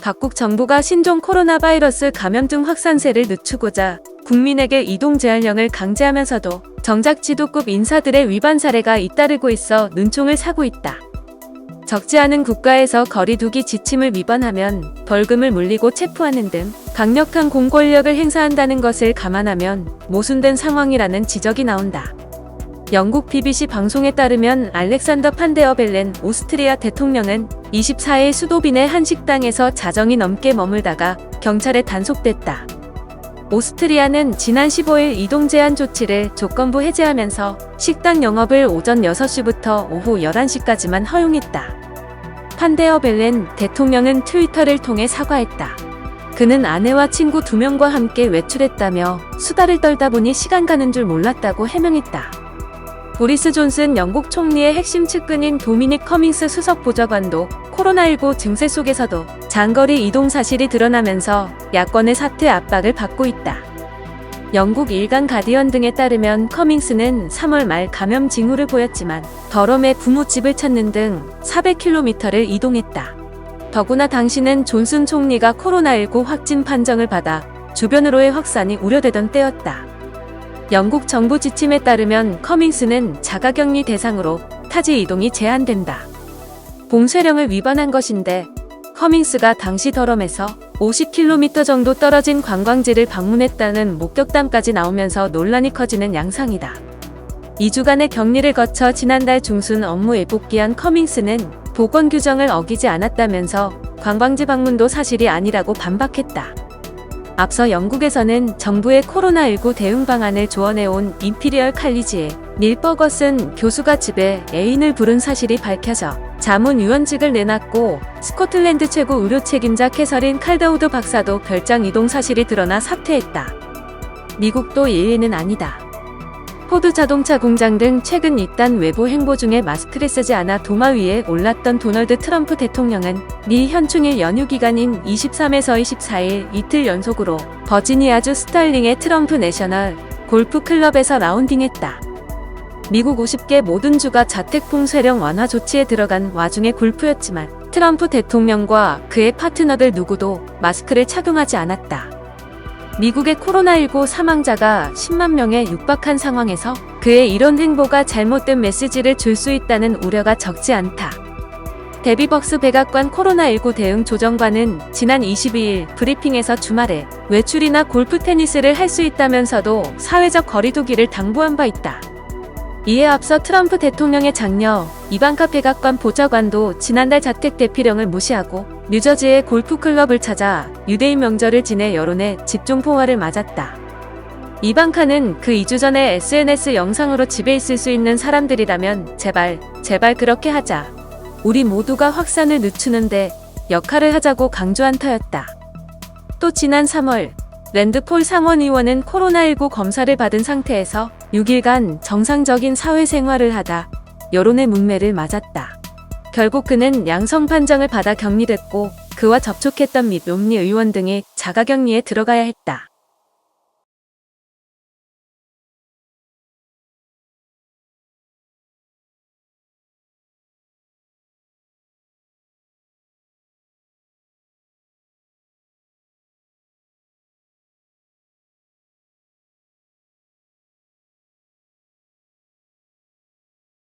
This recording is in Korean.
각국 정부가 신종 코로나 바이러스 감염증 확산세를 늦추고자 국민에게 이동 제한령을 강제하면서도 정작 지도급 인사들의 위반 사례가 잇따르고 있어 눈총을 사고 있다. 적지 않은 국가에서 거리두기 지침을 위반하면 벌금을 물리고 체포하는 등 강력한 공권력을 행사한다는 것을 감안하면 모순된 상황이라는 지적이 나온다. 영국 BBC 방송에 따르면 알렉산더 판데어 벨렌 오스트리아 대통령은 24일 수도빈의 한 식당에서 자정이 넘게 머물다가 경찰에 단속됐다. 오스트리아는 지난 15일 이동 제한 조치를 조건부 해제하면서 식당 영업을 오전 6시부터 오후 11시까지만 허용했다. 판데어 벨렌 대통령은 트위터를 통해 사과했다. 그는 아내와 친구 두 명과 함께 외출했다며 수다를 떨다 보니 시간 가는 줄 몰랐다고 해명했다. 보리스 존슨 영국 총리의 핵심 측근인 도미닉 커밍스 수석 보좌관도 코로나19 증세 속에서도 장거리 이동 사실이 드러나면서 야권의 사퇴 압박을 받고 있다. 영국 일간 가디언 등에 따르면 커밍스는 3월 말 감염 징후를 보였지만 더럼의 부모 집을 찾는 등 400km를 이동했다. 더구나 당시는 존슨 총리가 코로나19 확진 판정을 받아 주변으로의 확산이 우려되던 때였다. 영국 정부 지침에 따르면 커밍스는 자가격리 대상으로 타지 이동이 제한된다. 봉쇄령을 위반한 것인데 커밍스가 당시 더럼에서 50km 정도 떨어진 관광지를 방문했다는 목격담까지 나오면서 논란이 커지는 양상이다. 2주간의 격리를 거쳐 지난달 중순 업무에 복귀한 커밍스는 보건 규정을 어기지 않았다면서 관광지 방문도 사실이 아니라고 반박했다. 앞서 영국에서는 정부의 코로나19 대응 방안을 조언해온 임피리얼 칼리지의 닐 버거슨 교수가 집에 애인을 부른 사실이 밝혀져 자문위원직을 내놨고 스코틀랜드 최고 의료 책임자 캐서린 칼다우드 박사도 별장 이동 사실이 드러나 사퇴했다. 미국도 예외는 아니다. 포드 자동차 공장 등 최근 이딴 외부 행보 중에 마스크를 쓰지 않아 도마 위에 올랐던 도널드 트럼프 대통령은 미 현충일 연휴 기간인 23에서 24일 이틀 연속으로 버지니아주 스털링의 트럼프 내셔널 골프 클럽에서 라운딩했다. 미국 50개 모든 주가 자택 봉쇄령 완화 조치에 들어간 와중의 골프였지만 트럼프 대통령과 그의 파트너들 누구도 마스크를 착용하지 않았다. 미국의 코로나19 사망자가 10만 명에 육박한 상황에서 그의 이런 행보가 잘못된 메시지를 줄 수 있다는 우려가 적지 않다. 데비벅스 백악관 코로나19 대응 조정관은 지난 22일 브리핑에서 주말에 외출이나 골프 테니스를 할 수 있다면서도 사회적 거리두기를 당부한 바 있다. 이에 앞서 트럼프 대통령의 장녀 이방카 백악관 보좌관도 지난달 자택 대피령을 무시하고 뉴저지의 골프클럽을 찾아 유대인 명절을 지내 여론의 집중 포화를 맞았다. 이방카는 그 2주 전에 SNS 영상으로 집에 있을 수 있는 사람들이라면 제발, 제발 그렇게 하자. 우리 모두가 확산을 늦추는데 역할을 하자고 강조한 터였다. 또 지난 3월 랜드폴 상원의원은 코로나19 검사를 받은 상태에서 6일간 정상적인 사회생활을 하다 여론의 문매를 맞았다. 결국 그는 양성 판정을 받아 격리됐고 그와 접촉했던 밋 롬니 의원 등이 자가격리에 들어가야 했다.